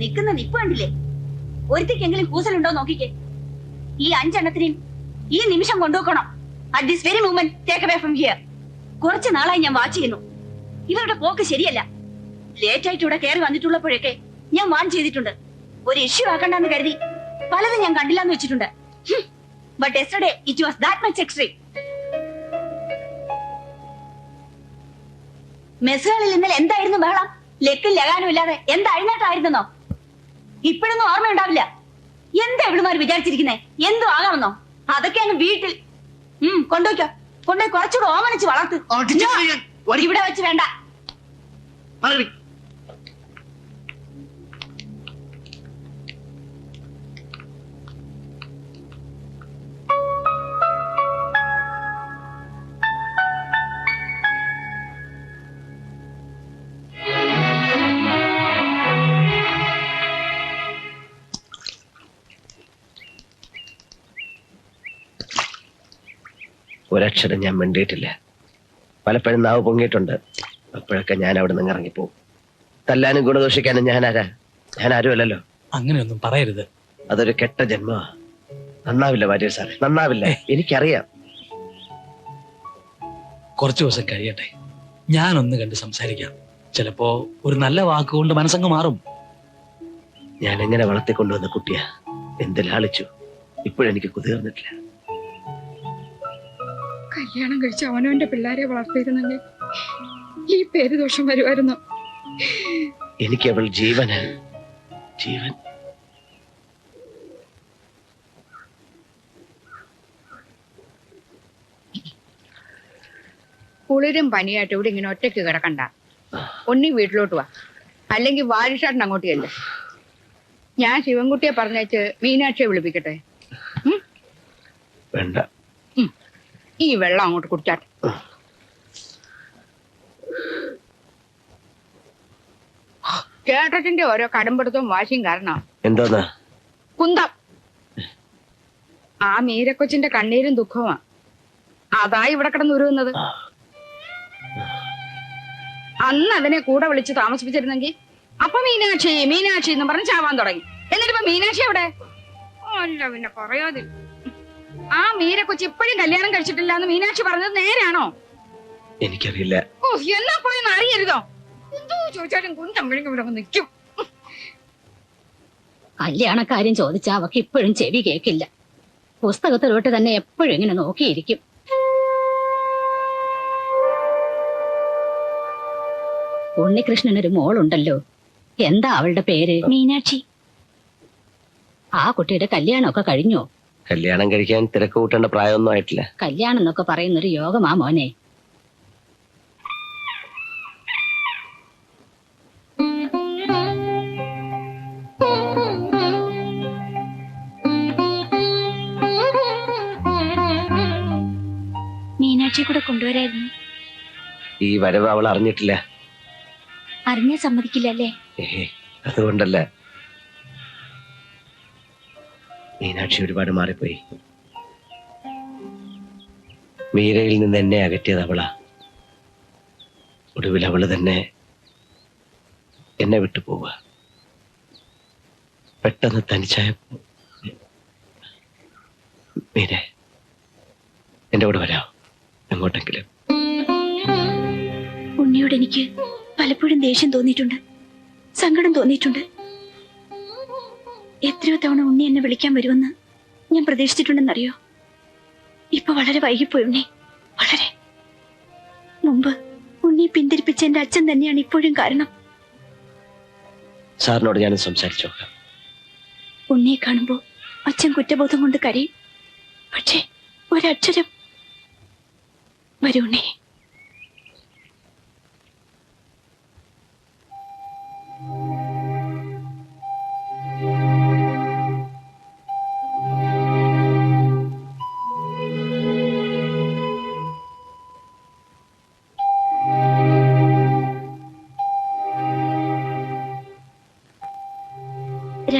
നിക്കുന്ന നിപ്പ് കണ്ടില്ലേ? ഒരുത്തിക്കെങ്കിലും കൂസലുണ്ടോ നോക്കിക്കേ. ഈ അഞ്ചെണ്ണത്തിനെയും ഈ നിമിഷം കൊണ്ടുവെക്കണം at this very moment take away from here കുറച്ച് നാളായി ഞാൻ വാച്ച് ചെയ്യുന്നു. ഇവരുടെ പോക്ക് ശരിയല്ല. ലേറ്റ് ആയിട്ട് ഇവിടെ കയറി വന്നിട്ടുള്ളപ്പോഴൊക്കെ ഞാൻ വാൺ ചെയ്തിട്ടുണ്ട്. ഒരു ഇഷ്യൂ ആക്കണ്ടെന്ന് കരുതി പലതും ഞാൻ കണ്ടില്ലാന്ന് വെച്ചിട്ടുണ്ട്. But yesterday it was that much extreme മെസ്സുകളിൽ ഇന്നലെ എന്തായിരുന്നു ബഹളം? ലക്കും ലഗാനും ഇല്ലാതെ എന്ത് അഴിഞ്ഞാട്ടായിരുന്നോ ഇപ്പോഴൊന്നും ഓർമ്മയുണ്ടാവില്ല എന്താ ഇവിടുമാര് വിചാരിച്ചിരിക്കുന്നേ? എന്തു ആകാമെന്നോ? അതൊക്കെ അങ്ങ് വീട്ടിൽ ഉം കൊണ്ടുപോയിക്കോ. കൊണ്ടുപോയി കുറച്ചുകൂടെ ഓമനിച്ച് വളർത്ത്. ഇവിടെ വെച്ച് വേണ്ട. ഒരക്ഷരം ഞാൻ മിണ്ടിയിട്ടില്ല. പലപ്പോഴും നാവ് പൊങ്ങിയിട്ടുണ്ട്. അപ്പോഴൊക്കെ ഞാൻ അവിടെ നിന്ന് ഇറങ്ങിപ്പോവും. തല്ലാനും ഗുണദോഷിക്കാനും ഞാൻ ആരാ? ഞാൻ ആരുമല്ലല്ലോ അങ്ങനെയൊന്നും പറയരുത്. അതൊരു കെട്ട ജന്മ നന്നാവില്ല വാര്യർ സാറേ നന്നാവില്ല. എനിക്കറിയാം. കുറച്ചു ദിവസം കഴിയട്ടെ. ഞാനൊന്ന് കണ്ട് സംസാരിക്കാം. ചിലപ്പോ ഒരു നല്ല വാക്കുകൊണ്ട് മനസ്സങ്ങ് മാറും. ഞാൻ എങ്ങനെ വളർത്തിക്കൊണ്ടുവന്ന കുട്ടിയാ? എന്ത് ലാളിച്ചു. ഇപ്പോഴെനിക്ക് കുതിർന്നിട്ടില്ല. കല്യാണം കഴിച്ച് അവനവന്റെ പിള്ളേരെ വളർത്തിയിരുന്നെങ്കിൽ ഈ പേര് ദോഷം വരുമായിരുന്നു. എനിക്ക് അവൾ ജീവന് ജീവൻ. കുളിരും പനിയായിട്ട് ഇവിടെ ഇങ്ങനെ ഒറ്റയ്ക്ക് കിടക്കണ്ട. ഒന്നി വീട്ടിലോട്ട് വാ. അല്ലെങ്കിൽ വാരിഷാട്ടൻ അങ്ങോട്ട് ചെല്ല്. ഞാൻ ശിവൻകുട്ടിയെ പറഞ്ഞേച്ച് മീനാക്ഷിയെ വിളിപ്പിക്കട്ടെ? വേണ്ട. ഈ വെള്ളം അങ്ങോട്ട് കുടിച്ചാട്ടെ ചേട്ടത്തിന്റെ ഓരോ കടമ്പെടുത്തും വാശിയും കാരണം എന്താ കുന്തം. ആ മീരക്കൊച്ചിന്റെ കണ്ണീരും ദുഃഖമാ അതാ ഇവിടെ കിടന്ന് ഉരുവുന്നത് അന്ന് അതിനെ കൂടെ വിളിച്ച് താമസിപ്പിച്ചിരുന്നെങ്കിൽ അപ്പൊ മീനാക്ഷി മീനാക്ഷി എന്ന് പറഞ്ഞ് ചാവാൻ തുടങ്ങി. എന്നിട്ട് ഇപ്പൊ മീനാക്ഷി എവിടെ? അല്ല പിന്നെ പറയാതെ ആ മീര കൊച്ചി ഇപ്പോഴും കല്യാണം കഴിച്ചിട്ടില്ല എന്ന് മീനാക്ഷി പറഞ്ഞത് നേരാണോ എനിക്കറിയില്ല. ഓ എന്നാ പോയെന്ന് അറിയരുതോ? എന്തോ ചോദിച്ചാലും കുന്തം വിഴുങ്ങി ഇവിടെ നിൽക്കും. കല്യാണക്കാര്യം ചോദിച്ചാ അവക്ക് ഇപ്പോഴും ചെവി കേക്കില്ല പുസ്തകത്തിലോട്ട് തന്നെ എപ്പോഴും ഇങ്ങനെ നോക്കിയിരിക്കും. ഉണ്ണികൃഷ്ണനൊരു മോളുണ്ടല്ലോ. എന്താ അവളുടെ പേര്? മീനാക്ഷി. ആ കുട്ടിയുടെ കല്യാണമൊക്കെ കഴിഞ്ഞോ? കല്യാണം കഴിക്കാൻ തിരക്ക് കൂട്ടേണ്ട പ്രായമൊന്നും ആയിട്ടില്ല. കല്യാണം എന്നൊക്കെ പറയുന്നൊരു യോഗമാ മോനെ. മീനാക്ഷി കൂടെ കൊണ്ടുവരായിരുന്നു. ഈ വരവ് അവൾ അറിഞ്ഞിട്ടില്ല. അറിഞ്ഞാ സമ്മതിക്കില്ല അല്ലേ ഏഹേ അതുകൊണ്ടല്ല. മീനാക്ഷി ഒരുപാട് മാറിപ്പോയി. മീരയിൽ നിന്ന് എന്നെ അകറ്റിയത് അവളാ. ഒടുവിൽ അവൾ തന്നെ എന്നെ വിട്ടു പോവുക. പെട്ടെന്ന് തനിച്ചായപ്പോ മീരെ എന്റെ കൂടെ വരാ. എങ്ങോട്ടെങ്കിലും. ഉണ്ണിയോട് എനിക്ക് പലപ്പോഴും ദേഷ്യം തോന്നിയിട്ടുണ്ട്. സങ്കടം തോന്നിയിട്ടുണ്ട്. എത്രയോ തവണ ഉണ്ണി എന്നെ വിളിക്കാൻ വരുമെന്ന് ഞാൻ പ്രതീക്ഷിച്ചിട്ടുണ്ടെന്നറിയോ? ഇപ്പൊ വളരെ വൈകിപ്പോയി ഉണ്ണി. വളരെ. മുമ്പ് ഉണ്ണി പിന്തിരിപ്പിച്ച എന്റെ അച്ഛൻ തന്നെയാണ് ഇപ്പോഴും കാരണം. സാറിനോട് ഞാൻ സംസാരിച്ചു ഉണ്ണിയെ കാണുമ്പോ അച്ഛൻ കുറ്റബോധം കൊണ്ട് കരയും. പക്ഷേ ഒരക്ഷരം വരൂ ഉണ്ണി.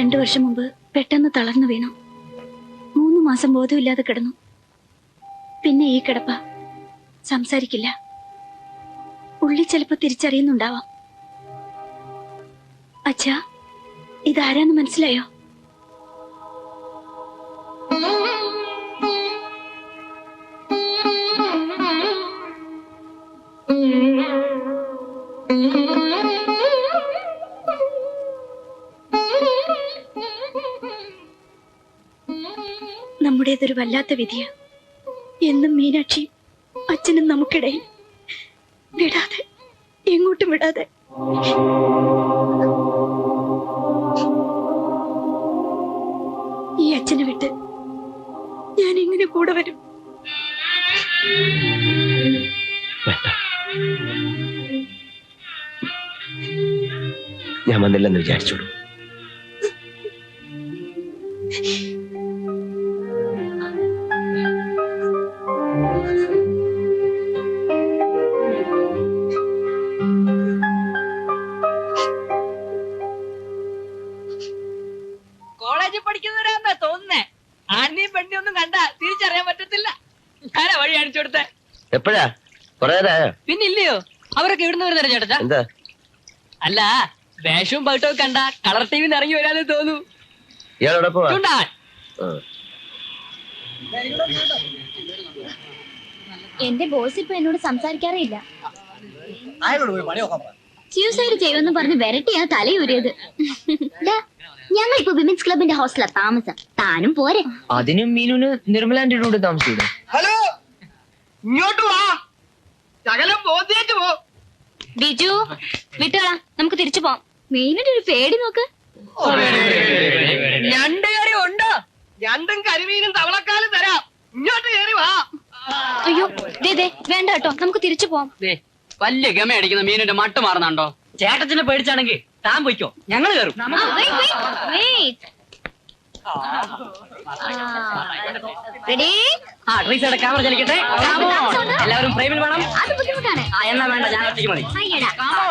രണ്ടു വർഷം മുമ്പ് പെട്ടെന്ന് തളർന്നു വീണു. മൂന്ന് മാസം ബോധമില്ലാതെ കിടന്നു. പിന്നെ ഈ കിടപ്പ സംസാരിക്കില്ല. ഉള്ളി ചിലപ്പോ തിരിച്ചറിയുന്നുണ്ടാവാം. അച്ഛാ ഇതാരാന്ന് മനസ്സിലായോ? നമ്മുടേതൊരു വല്ലാത്ത വിധിയ. എന്നും മീനാക്ഷി അച്ഛനും നമുക്കിടയിൽ വിടാതെ എങ്ങോട്ടും വിടാതെ. ഈ അച്ഛനെ വിട്ട് ഞാൻ എങ്ങനെ കൂടെ വരും? ഞാൻ വന്നില്ലെന്ന് വിചാരിച്ചോളൂ. എന്താ? അല്ല വേഷവും പാട്ടും കണ്ട കളർ ടി വിന്ന് ഇറങ്ങി വരാന്ന് തോന്നു ഇയാളോടെ പോവാ? ചൂണ്ടാൻ. എന്റെ ബോസ് ഇപ്പൊ എന്നോട് സംസാരിക്കാറില്ല സ്യൂസൈഡ് ചെയ്യുമെന്ന് പറഞ്ഞ് വരട്ടിയാ തലയൂരിയത് ഞങ്ങൾ ഇപ്പൊ വിമൻസ് ക്ലബിന്റെ ഹോസ്റ്റലാ താമസം. താനും പോരെ. അതിനും മീനുന് നിർമ്മലാന്റെ കൂടെ താമസിക്കും ഹലോ ഇങ്ങോട്ട് വാ. ശകലം ബോധ്യേറ്റ് പോ. ബിജു വിട്ടുകളാ നമുക്ക് തിരിച്ചു പോവാം. മെയിനായിട്ട് ഒരു പേടി നോക്ക് ഞണ്ട് കറി ഉണ്ടോ. രണ്ടും കരിമീനും തവളക്കാലും തരാം. ഇങ്ങോട്ട് കയറി വാ. അയ്യോ ദേ ദേ വേണ്ട കേട്ടോ നമുക്ക് തിരിച്ചു പോവാം. വലിയ ഗമ അടിക്കുന്ന മീനിന്റെ മട്ട് മാറുന്നുണ്ടോ? ചേട്ടത്തിനെ പേടിച്ചാണെങ്കിൽ താൻ പൊയ്ക്കോ ഞങ്ങൾ കയറും റെഡി ആ ട്രീസയുടെ ക്യാമറ ചലിക്കട്ടെ എല്ലാവരും ഫ്രെയിമിൽ വേണം അത് ബുദ്ധിമുട്ടാണ് ആ എന്നാ വേണ്ട ഞാൻ ഒറ്റയ്ക്ക് മതി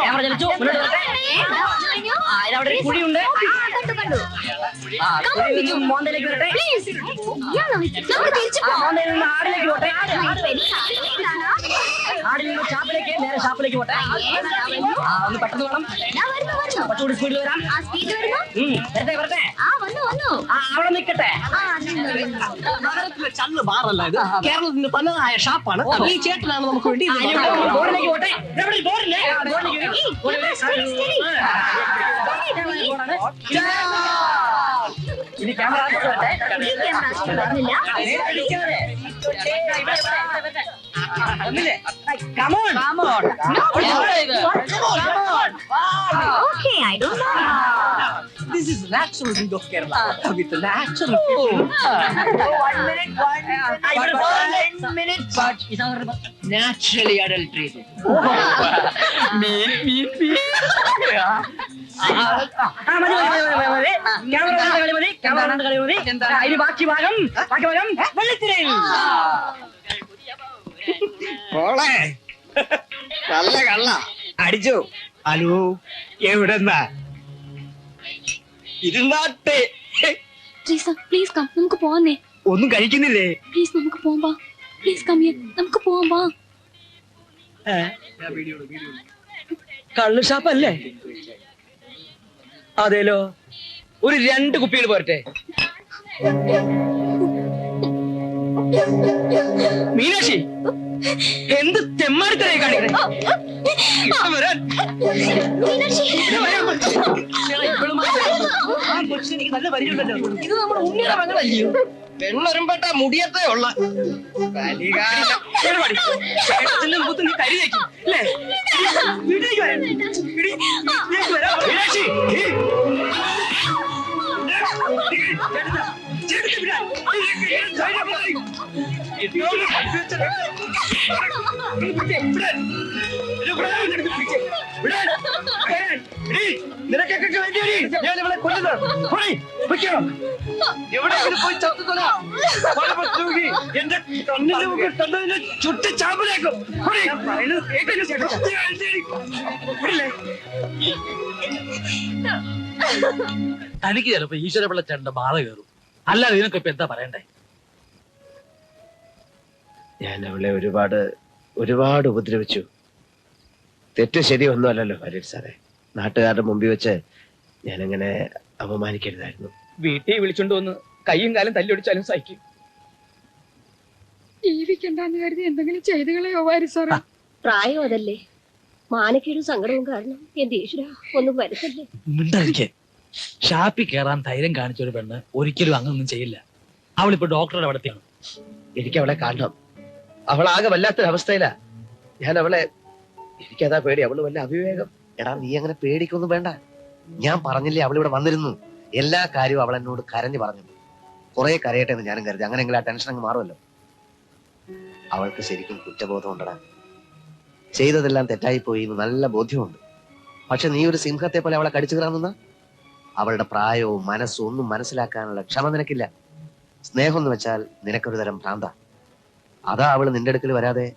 ക്യാമറ ചലിച്ചു മുന്നോട്ട് വരട്ടെ ഒരു കുഴിയുണ്ട് മോന്തയിലേക്ക് വരട്ടെ മോന്തയിൽ നിന്ന് ആടിലേക്ക് പോട്ടെ ആടിൽ നിന്ന് ഷാപ്പിലേക്ക് നേരെ ഷാപ്പിലേക്ക് പോട്ടെ ഒന്ന് പെട്ടെന്ന് വേണം. കുറച്ചുകൂടി സ്പീഡിൽ വരാം വരട്ടെ വരട്ടെ അവിടെ നിൽക്കട്ടെ ചന്ന് ബാറല്ല ഇത് കേരളത്തിൽ നിന്ന് തന്നതായ ഷാപ്പാണ്. ഈ ചേട്ടനാണ് നമുക്ക് വേണ്ടി ഇത് ആ, ഇനി വാങ്ങുന്നത്. ഇവിടെ ബോർഡിലേക്ക് പോട്ടെ. ഇവിടെ ബോർഡില്ലേ? ബോർഡിലേക്ക് വരൂ. ബോർഡിൽ steady, steady. ഇനി ക്യാമറ അങ്ങോട്ട് വരട്ടെ ഈ ക്യാമറ അങ്ങോട്ട് വരുന്നില്ല നേരെ അടിക്കാതെ. ഒന്നില്ലേ? Come on. Come on. Okay I don't know This is natural breed of Kerala. With natural people. ആ, ഇവിടെ one minute, but naturally adulterated. മതി, ക്യാമറ കണ്ട കളി മതി. ആ, ഇനി ബാക്കി ഭാഗം ബാക്കി ഭാഗം വെള്ളിത്തിരയിൽ. മോളെ. നല്ല കള്ള. അടിച്ചു. ഹലോ എവിടെന്നാ? ഇരുന്നാട്ടെ. പ്ലീസ് പ്ലീസ് കം നമുക്ക് പോവാന്നേ. ഒന്നും കഴിക്കുന്നില്ലേ? പ്ലീസ് നമുക്ക് പോവാം വാ. പ്ലീസ് കം ഹിയർ നമുക്ക് പോവാം വാ. കള്ളു ഷാപ്പല്ലേ? അതേലോ. ഒരു രണ്ട് കുപ്പികൾ പോരട്ടെ. മീനാക്ഷി എന്ത് തെമ്മാടിത്തരായി കാണിക്കണേ? വരാൻ. ഇവിടെ വരാൻ പറ്റും. എടാ, ഇവളും ആ കൊച്ചിന് എനിക്ക് നല്ല പരിചയമുണ്ടല്ലോ ഇത് നമ്മുടെ ഉണ്ണിയുടെ മകളല്ലയോ പെണ്ണൊരുമ്പെട്ട മുടിയത്തേ ഉള്ള. ചേട്ടത്തിന്റെ മുഖത്ത് നീ കരി തേക്കും. അല്ലേ? വീട്ടിലേക്ക് ഇടി, വീട്ടിലേക്ക് ഈ. ചേട്ടത്താ, ചേട്ടത്തെ വിടാൻ. ഞാൻ ഇവളെ കൊല്ലുന്നത് പോയി, പൊയ്ക്കോ. എവിടെയെങ്കിലും പോയി ചത്തുകൊല്ലോ. പല പറ്റുമെങ്കിൽ എന്റെ കണ്ണിന്റെ മുമ്പിൽ കണ്ടതിനെ ചുട്ടി ചാമ്പലേക്കും. പോടി. തനിക്ക് ചിലപ്പോ ഈശ്വരപിള്ള ചേട്ടന്റെ ബാധ കയറും. അല്ലാതെ ഇതിനൊക്കെ ഇപ്പൊ എന്താ പറയണ്ടേ? ഞാൻ അവളെ ഒരുപാട് ഒരുപാട് ഉപദ്രവിച്ചു. തെറ്റ് ശരി ഒന്നുമല്ലല്ലോ ഹരീഷ് സാറേ. നാട്ടുകാരുടെ മുമ്പിൽ വെച്ച് ഞാനിങ്ങനെ അപമാനിക്കരുതായിരുന്നു. വീട്ടിൽ വിളിച്ചോണ്ട് വന്ന് കൈയും കാലം തല്ലൊടിച്ചാലും സഹിക്കും. ജീവിക്കണ്ടെന്ന് കരുതി എന്തെങ്കിലും ചെയ്തു കളയോ സാറേ? പ്രായം അതല്ലേ. മാനക്കേടും സങ്കടവും കാരണം എന്റെ ഈശ്വര ഒന്നും വരുത്തല്ലേ. മിണ്ടായിരിക്കെ ഷാപ്പി കയറാൻ ധൈര്യം കാണിച്ച ഒരു പെണ്ണ് ഒരിക്കലും അങ്ങനൊന്നും ചെയ്യില്ല. അവളിപ്പോ ഡോക്ടറുടെ അവിടത്തെയാണ് എനിക്ക് അവളെ കാണണം. അവളാകെ ആകെ അവസ്ഥയിലാ ഞാൻ അവളെ എനിക്കതാ പേടി അവൾ വല്ല അവിവേകം. എടാ നീ അങ്ങനെ പേടിക്കൊന്നും വേണ്ട. ഞാൻ പറഞ്ഞില്ലേ അവളിവിടെ വന്നിരുന്നു. എല്ലാ കാര്യവും അവൾ എന്നോട് കരഞ്ഞു പറഞ്ഞു. കുറെ കരയട്ടെ എന്ന് ഞാനും കരുതി. അങ്ങനെയെങ്കിലും ആ ടെൻഷൻ അങ്ങ് മാറുമല്ലോ. അവൾക്ക് ശരിക്കും കുറ്റബോധം ഉണ്ടടാ ചെയ്തതെല്ലാം തെറ്റായി പോയി എന്ന് നല്ല ബോധ്യമുണ്ട്. പക്ഷെ നീ ഒരു സിംഹത്തെ പോലെ അവളെ കടിച്ചു കയറാമെന്ന അവളുടെ പ്രായവും മനസ്സും ഒന്നും മനസ്സിലാക്കാനുള്ള ക്ഷമ നിനക്കില്ല. സ്നേഹം എന്ന് വെച്ചാൽ നിനക്കൊരു തരം ഭ്രാന്ത. അതാ അവൾ നിന്റെ അടുക്കൽ വരാതെ?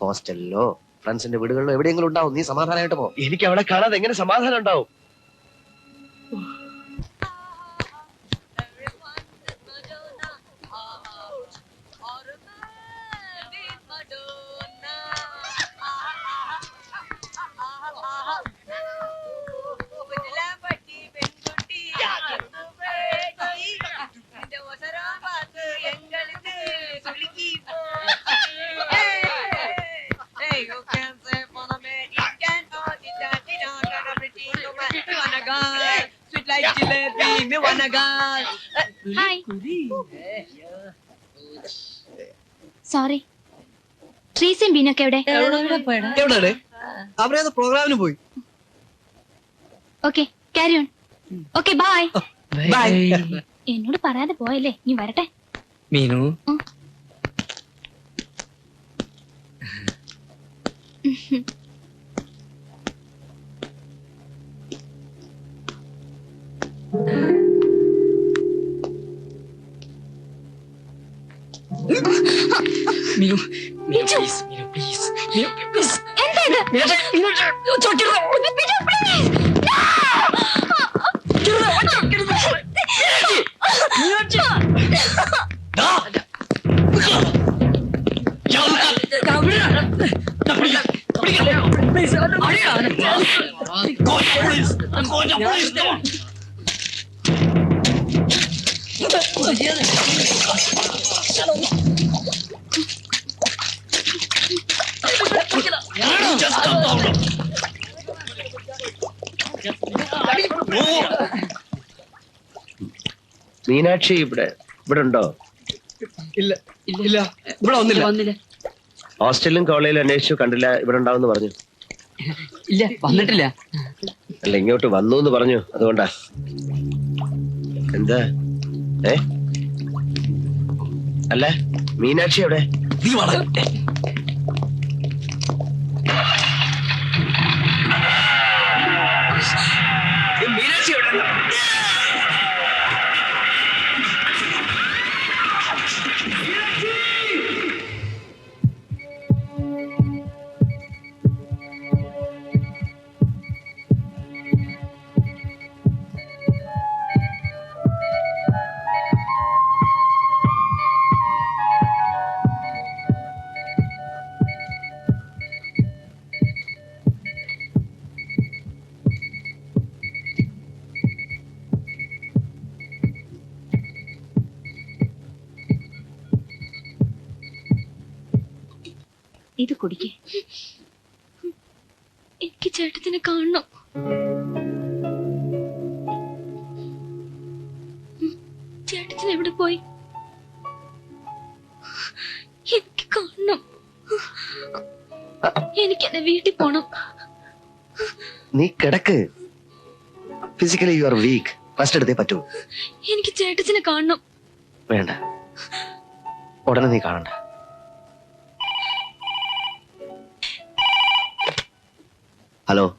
ഹോസ്റ്റലിലോ? ഫ്രണ്ട്സിന്റെ വീടുകളിലോ എവിടെയെങ്കിലും ഉണ്ടാവും. നീ സമാധാനമായിട്ട് പോ. എനിക്ക് അവളെ കാണാതെ എങ്ങനെ സമാധാനം ഉണ്ടാവും? സോറി ട്രീസും ബീനൊക്കെ എവിടെ? എവിടെ അവരേത് പ്രോഗ്രാമിന് പോയി. Okay carry on okay bye bye എന്നോട് പറയാതെ പോയല്ലേ? നീ വരട്ടെ. Meenu. Meenu Meenu please Meenu please Meenu please എന്താ ഇത് മീനു ഇങ്ങോട്ട് ചോട്ടിരോ ബിജു, please. മീനാക്ഷി ഇവിടെ ഇവിടെ ഉണ്ടോ? ഇല്ല ഇല്ല ഇവിടെ ഒന്നില്ല വന്നില്ല. ഹോസ്റ്റലിലും കോളേജിലും അന്വേഷിച്ചു കണ്ടില്ല ഇവിടെ ഉണ്ടാവും പറഞ്ഞു. ഇല്ല വന്നിട്ടില്ല. അല്ല ഇങ്ങോട്ട് വന്നു എന്ന് പറഞ്ഞു അതുകൊണ്ടാ. എന്താ? ഏ? അല്ല മീനാക്ഷി എവിടെ? നീ വളരെ കുടിക്കേ. എനിക്ക് ചേട്ടത്തിനെ കാണണം. ചേട്ടത്തിന് എവിടെ പോയി? എനിക്ക് കാണണം. എനിക്ക് എന്റെ വീട്ടിൽ പോണം. നീ കിടക്ക്. Physically you are weak first എടുത്തേ പറ്റൂ. എനിക്ക് ചേട്ടത്തിനെ കാണണം. വേണ്ട. ഉടനെ നീ കാണണ്ട. ഹലോ.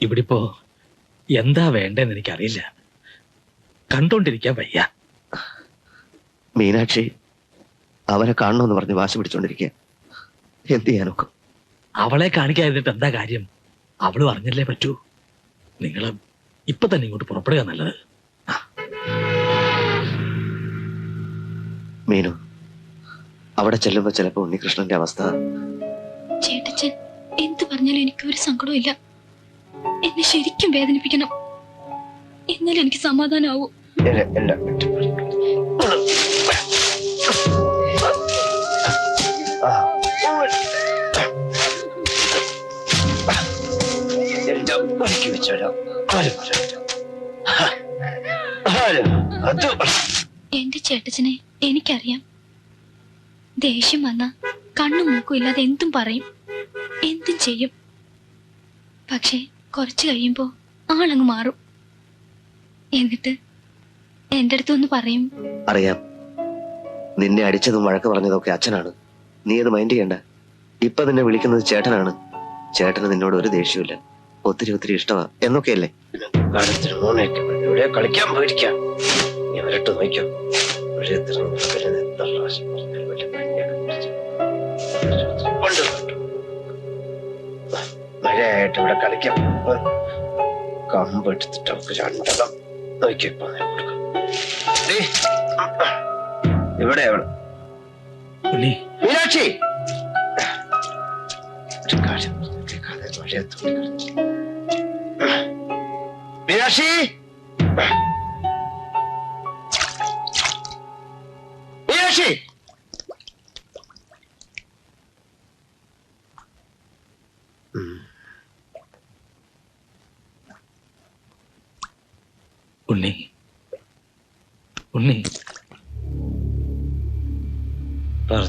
ഇവിടിപ്പോ എന്താ വേണ്ടെന്ന് എനിക്കറിയില്ല. കണ്ടോണ്ടിരിക്കാൻ വയ്യ. മീനാക്ഷി അവനെ കാണണമെന്ന് പറഞ്ഞ് വാശി പിടിച്ചോണ്ടിരിക്കുക എന്ത് ചെയ്യാനൊക്കെ അവളെ കാണിക്കാതിട്ട് എന്താ കാര്യം? അവൾ പറഞ്ഞല്ലേ പറ്റൂ. നിങ്ങൾ ഇപ്പൊ തന്നെ ഇങ്ങോട്ട് പുറപ്പെടുക നല്ലത്. മീനു അവിടെ ചെല്ലുമ്പോ ചിലപ്പോ ഉണ്ണികൃഷ്ണന്റെ അവസ്ഥ ചേട്ടച്ചൻ എന്ത് പറഞ്ഞാലും എനിക്ക് ഒരു സങ്കടവും ഇല്ല എന്നെ ശരിക്കും വേദനിപ്പിക്കണം. എന്നാലും എനിക്ക് സമാധാനാവൂ. ആരും എന്റെ ചേട്ടച്ചനെ എനിക്കറിയാം. ദേഷ്യം വന്ന കണ്ണും മൂക്കും ഇല്ലാതെ എന്തും പറയും. എന്തും ചെയ്യും. പക്ഷേ കുറച്ചു കഴിയുമ്പോ ആളങ്ങ് മാറും. എന്നിട്ട് എന്റെ അടുത്ത് ഒന്ന് പറയും. അറിയാം. നിന്നെ അടിച്ചതും വഴക്ക് പറഞ്ഞതൊക്കെ അച്ഛനാണ്. നീ അത് മൈൻഡ് ചെയ്യണ്ട. ഇപ്പൊ നിന്നെ വിളിക്കുന്നത് ചേട്ടനാണ്. ചേട്ടന് നിന്നോട് ഒരു ദേഷ്യമില്ല ഒത്തിരി ഒത്തിരി ഇഷ്ടമാ എന്നൊക്കെയല്ലേ? കളിക്കാൻ പോയിരിക്കാം. നോക്കിയോ ഇവിടെ കളിക്കാം കമ്പെടുത്തിട്ട് മീനാക്ഷി! ഒരു നോക്കിയപ്പോ ഇവിടെ അവൾ. മീനാക്ഷി മീനാക്ഷി!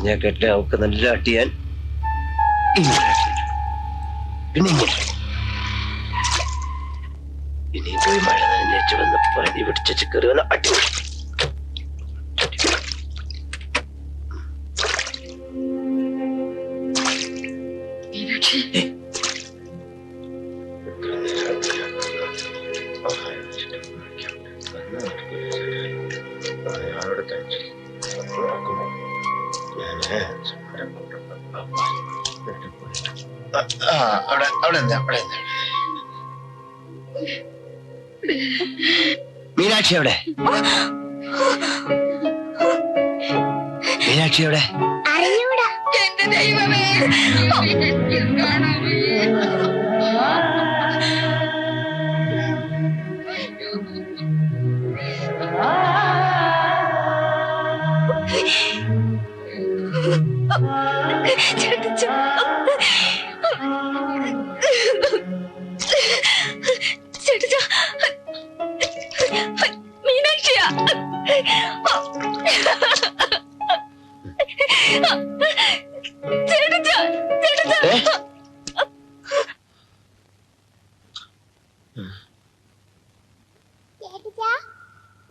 പറഞ്ഞ കേട്ടില്ല അവൾക്ക് നല്ല അട്ടിയാൻ. പിന്നെ ഇനി പോയി മഴ നനഞ്ഞേച്ച് വന്ന് പനി പിടിച്ചു കയറി വന്ന് അടി മീനാക്ഷി എവിടെ? അറിഞ്ഞൂടാ. എന്റെ ദൈവമേ.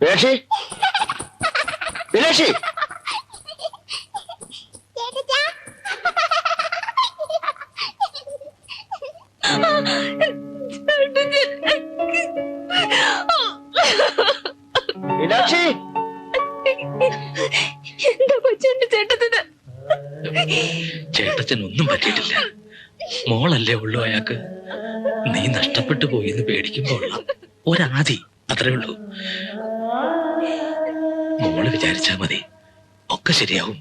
മീനാക്ഷി മീനാക്ഷി മീനാക്ഷി എന്താ കൊച്ചെന്റെ ചേട്ടത്തിന്? ചേട്ടച്ചൻ ഒന്നും പറ്റിയിട്ടില്ല. മോളല്ലേ ഉള്ളൂ അയാൾക്ക്. നീ നഷ്ടപ്പെട്ടു പോയി എന്ന് പേടിക്കുമ്പോൾ ഒരാതി അത്രേ ഉള്ളൂ. മോൾ വിചാരിച്ചാ മതി ഒക്കെ ശരിയാവും.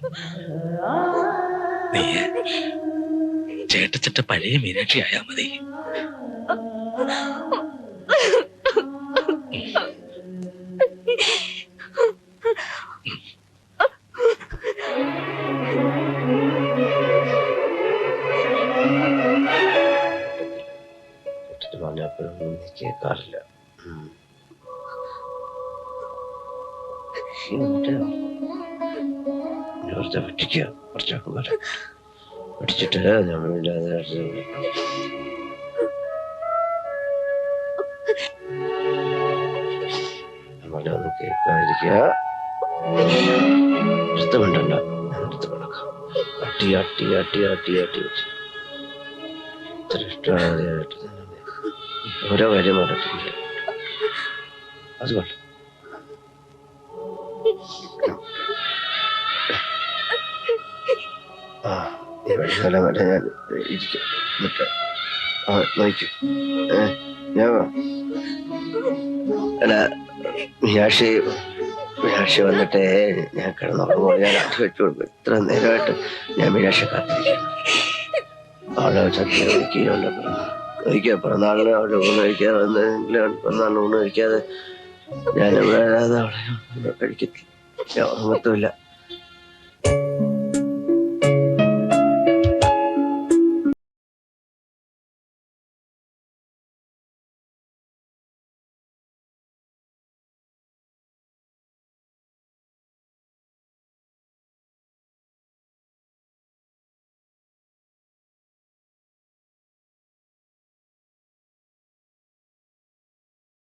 നീ ചേട്ടച്ചിട്ട പഴയ മീനാക്ഷി ആയാ മതി. കേട്ടിട്ട് കേൾക്കാറില്ല. ഉം. നീ മറ്റേ നേരത്തെ വെട്ടിക്കുക കുറച്ചൊക്കെ വരെ വെട്ടിച്ചിട്ട് നമ്മളില്ലാതെ നമ്മളെ ഒന്ന് കേൾക്കാതിരിക്കുക. എടുത്ത് വേണ്ടണ്ട എടുത്ത് കിടക്കാം അട്ടി അട്ടി അട്ടി അട്ടി അട്ടി വെച്ച് ഇത്ര ഇഷ്ടമായിട്ട് ഓരോ കാര്യം പറഞ്ഞിട്ടില്ല അതുകൊണ്ട് ആ ആ മീനാക്ഷി വന്നിട്ട് ഞാൻ കിടന്നുറങ്ങുമ്പോൾ ഞാൻ അത് വെച്ചു കൊടുക്കും. ഇത്ര നേരമായിട്ട് ഞാൻ മീനാക്ഷി കാത്തിരിക്കുന്നു. അവളെ സത്യം ഒരിക്കൽ പിറന്നാളിന് അവിടെ ഊണ് കഴിക്കാതെ വന്നെങ്കിലും പിറന്നാളിന് ഊണ് കഴിക്കാതെ ഞാൻ ഇവിടെ കഴിക്കത്തില്ല. ഞാൻ ഉറങ്ങത്തുമില്ല